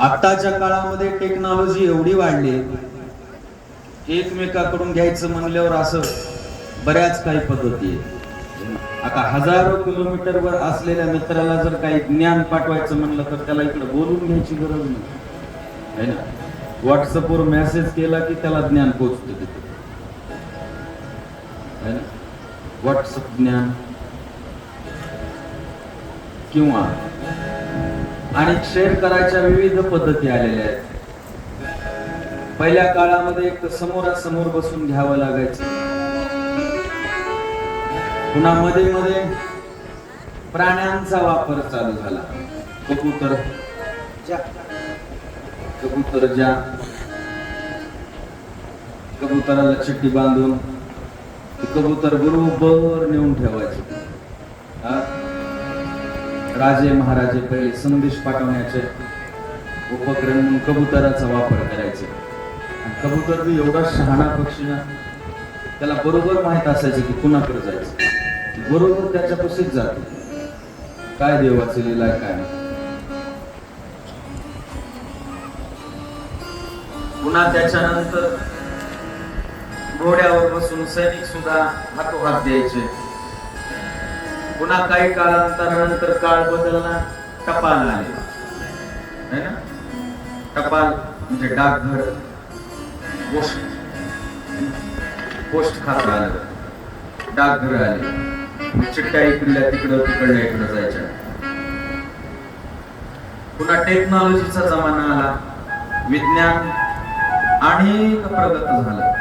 आत्ताच्या काळामध्ये टेक्नॉलॉजी एवढी वाढली एकमेकाकडून घ्यायचं म्हणल्यावर असं बऱ्याच काही पद्धती आहेत. आता हजारो किलोमीटरवर असलेल्या मित्राला जर काही ज्ञान पाठवायचं म्हणलं तर त्याला इकडे बोलून घ्यायची गरज नाही. है ना? व्हॉट्सअपवर मेसेज केला की त्याला ज्ञान पोचतं तिथे. है ना? व्हॉट्सअप ज्ञान किंवा आणि शेअर करायच्या विविध पद्धती आलेल्या आहेत. पहिल्या काळामध्ये एक समोरासमोर बसून घ्यावं लागायचं. पुन्हा मध्ये मध्ये प्राण्यांचा वापर चालू झाला. कबूतर. कबूतर जा. कबुतराला चिट्टी बांधून ते कबूतर बरोबर नेऊन ठेवायचे. राजे महाराजे पहिले संदेश पाठवण्याचे उपक्रम म्हणून कबुतराचा वापर करायचे. कबुतर बी एवढा शहाणा पक्षी ना त्याला बरोबर माहीत असायचं की कुणाकडे जायचं. बरोबर त्याच्यापाशीच जात. काय देवाचे लिला काय नाही. पुन्हा त्याच्यानंतर घोड्यावर बसून सैनिक सुद्धा हातोहात द्यायचे. पुन्हा काही काळांतरानंतर काळ बदलला टपाल आले है ना? टपाल म्हणजे डाकघर पोस्ट. पोस्ट खात आलं डाकघर आले. चिठ्ठ्या इकडल्या तिकडं तिकडल्या इकडं जायच्या. पुन्हा टेक्नॉलॉजीचा जमाना आला. विज्ञान अनेक प्रगत झालं.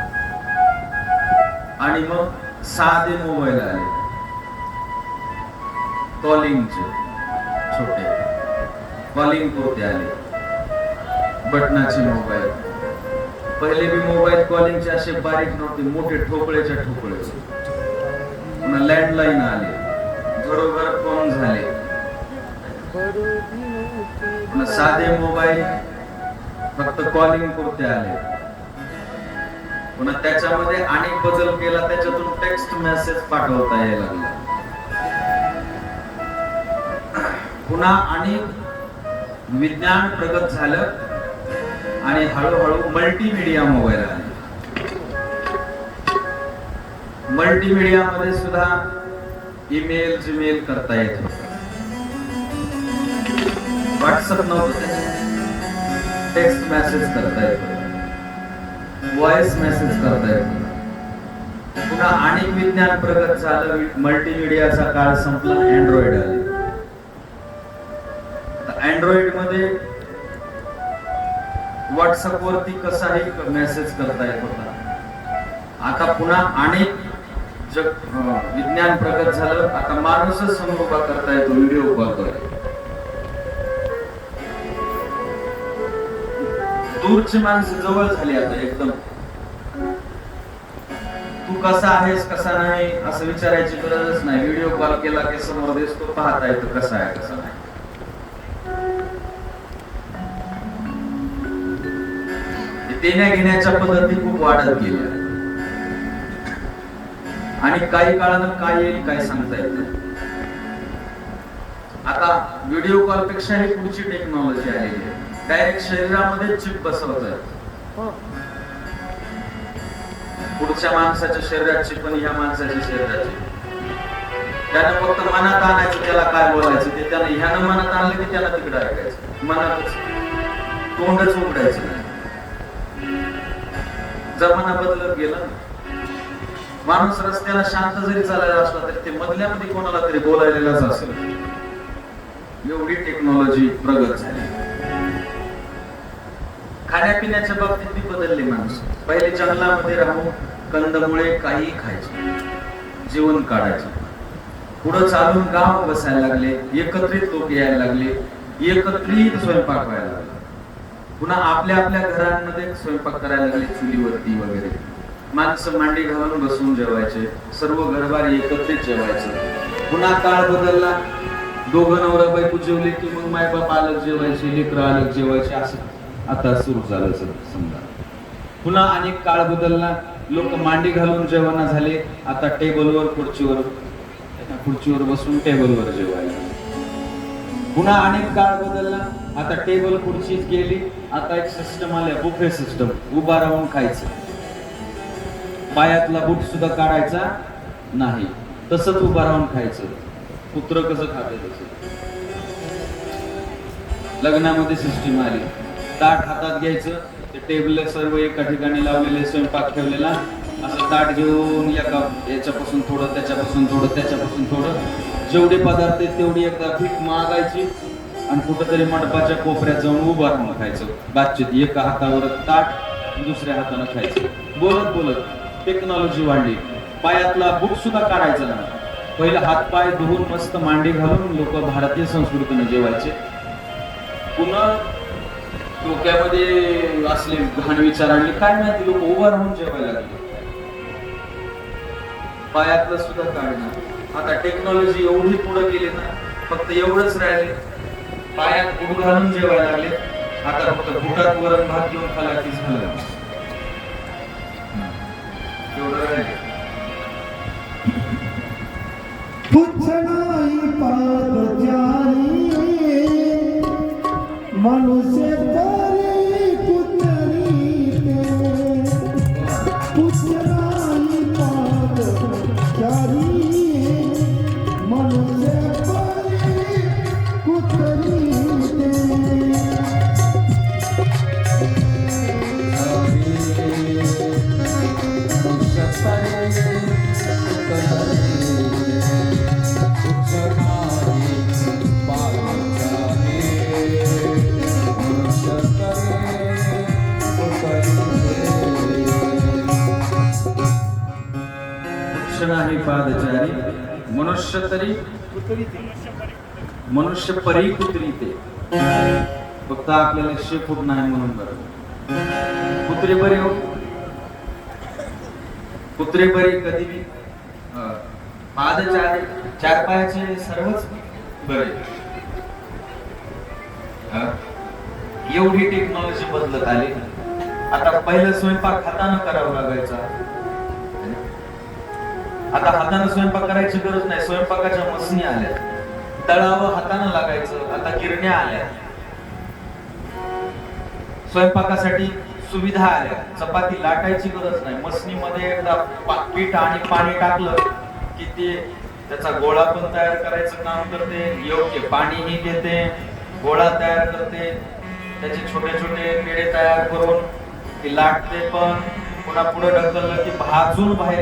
आणि मग साधे मोबाईल आले. कॉलिंगचे छोटे. कॉलिंग पुरते आले. बटनाचे मोबाईल. पहिले बी मोबाईल कॉलिंगचे असे बारीक नव्हते मोठे ठोकळेच्या ठोकळे. पुन्हा लँडलाईन आले. घरोघर फोन झाले. पुन्हा साधे मोबाईल फक्त कॉलिंग पुरते आले. पुन्हा त्याच्यामध्ये अनेक बदल केला त्याच्यातून टेक्स्ट मेसेज पाठवता यायला लागला. पुन्हा अनेक विज्ञान प्रगत झालं आणि हळूहळू मल्टीमीडिया मोबाईल आले. मल्टीमीडिया मध्ये सुद्धा ईमेल जीमेल करता येत व्हॉट्सअप नव्हतं टेक्स्ट मेसेज करता येतो व्हॉइस मेसेज करता येतो पुन्हा अनेक विज्ञान प्रगत झालं. मल्टीमीडियाचा काळ संपला. अँड्रॉइड आले. अँड्रॉइडमध्ये व्हॉट्सअप वरती कसाही मेसेज करता येत होता. आता पुन्हा अनेक जग विज्ञान प्रगत झालं. आता माणूसच समोर उभा करता येतो व्हिडिओ कॉलद्वारे दूरची माणसं जवळ झाली आता एकदम. तू कसा आहेस कसा नाही असं विचारायची गरजच नाही. व्हिडिओ कॉल केला की समोर दिसतो पाहता येतो कसा आहे कसा नाही. देण्या घेण्याच्या पद्धती खूप वाढत गेल्या. आणि काही काळानं काय येईल काय सांगता येत नाही. आता व्हिडिओ कॉलपेक्षा ही पुढची टेक्नॉलॉजी आहे. डायरेक्ट शरीरामध्ये चिप बसवतात पुढच्या माणसाच्या शरीरात चिप आणि ह्या माणसाच्या शरीरात chip. त्यानं फक्त मनात आणायचं त्याला काय बोलायचं ते त्यानं ह्यानं मनात आणलं की त्याला तिकडे ऐकायचं. मनातच. तोंडच उघडायचं नाही. जमाना बदलत गेला. माणूस रस्त्याला शांत जरी चालायला असला तरी ते मधल्यामध्ये कोणाला तरी बोलायलेलाच असेल. एवढी टेक्नॉलॉजी प्रगत झाली. खाण्यापिण्याच्या बाबतीत मी बदलले माणूस. पहिले जंगलामध्ये राहून कंदमुळे काही खायचे. जीवन काढायचे. पुढे चालून गाव बसायला लागले. एकत्रित लोक यायला लागले. एकत्रित स्वयंपाक व्हायला लागला. पुन्हा आपल्या आपल्या घरांमध्ये स्वयंपाक करायला लागले चुलीवरती वगैरे. माणसं मांडी घालून बसून जेवायचे सर्व घरबार एकत्रित जेवायचे. पुन्हा काळ बदलला. दोघं नवरा बायको जेवले की मग मायबाप अलग जेवायचे लेकरं अलग जेवायचे असं आता सुरू झालं सर समजा. पुन्हा अनेक काळ बदलला. लोक मांडी घालून जेवणा झाले. आता टेबलवर खुर्चीवर खुर्चीवर बसून टेबलवर जेवायला. पुन्हा अनेक काळ बदलला. आता टेबल खुर्चीच गेली. आता एक सिस्टम आल्या बुफे सिस्टम उभा राहून खायचं. पायातला बूट सुद्धा काढायचा नाही. तसंच उभा राहून खायचं. कुत्र कसं खाते तसं लग्नामध्ये सिस्टीम आली. ताट हातात घ्यायचं. ते टेबल सर्व एका ठिकाणी लावलेले स्वयंपाक ठेवलेला. असं ताट घेऊन एका याच्यापासून थोडं त्याच्यापासून थोडं त्याच्यापासून थोडं. जेवढे पदार्थ आहेत तेवढी एकदा भीक मागायची. आणि कुठंतरी मंडपाच्या कोपऱ्यात जाऊन उभं राहून खायचं. बातचीत एका हातावर ताट दुसऱ्या हातानं खायचं. बोलत बोलत टेक्नॉलॉजी वाढली. पायातला बूट सुद्धा काढायचा ना पहिला हात पाय धुवून मस्त मांडी घालून लोक भारतीय संस्कृतीने जेवायचे. पुन्हा डोक्यामध्ये असले घाण विचार आणले काय माहिती लोक उभं राहून जेवायला लागले. पायातलं सुद्धा काढणं. आता टेक्नॉलॉजी एवढी पुढे गेली ना फक्त एवढंच राहिले पायात बुट घालून जेवायला लागले. आता फक्त बुटात वरण भात घेऊन खाला की झालं एवढं राहिले पुछनाई पादचारी मनुष्य पादचारी मनुष्य तरी मनुष्य परी कुत्री ते फक्त आपल्याला शेपूट नाही म्हणून बरं. कुत्री बरी हो. कुत्री बरी कधी बी. पादचारी चार पायाचे सर्वच बरे. एवढी टेक्नॉलॉजी बदलत आली. आता पहिलं स्वयंपाक हाताने करावा लागायचा. आता हाताने स्वयंपाक करायची गरज नाही. स्वयंपाकाच्या मसनी आल्या. तळावं हाताने लागायचं. आता गिरण्या आल्या. स्वयंपाकासाठी सुविधा आल्या. चपाती लाटायची गरज नाही. मसनीमध्ये एकदा पीठ आणि पाणी टाकलं की ते त्याचा गोळा पण तयार करायचं काम करते. योग्य पाणीही देते. गोळा तयार करते. त्याचे छोटे छोटे पेढे तयार करून ती लाटते पण पुन्हा पुढे ढकललं की भाजून बाहेर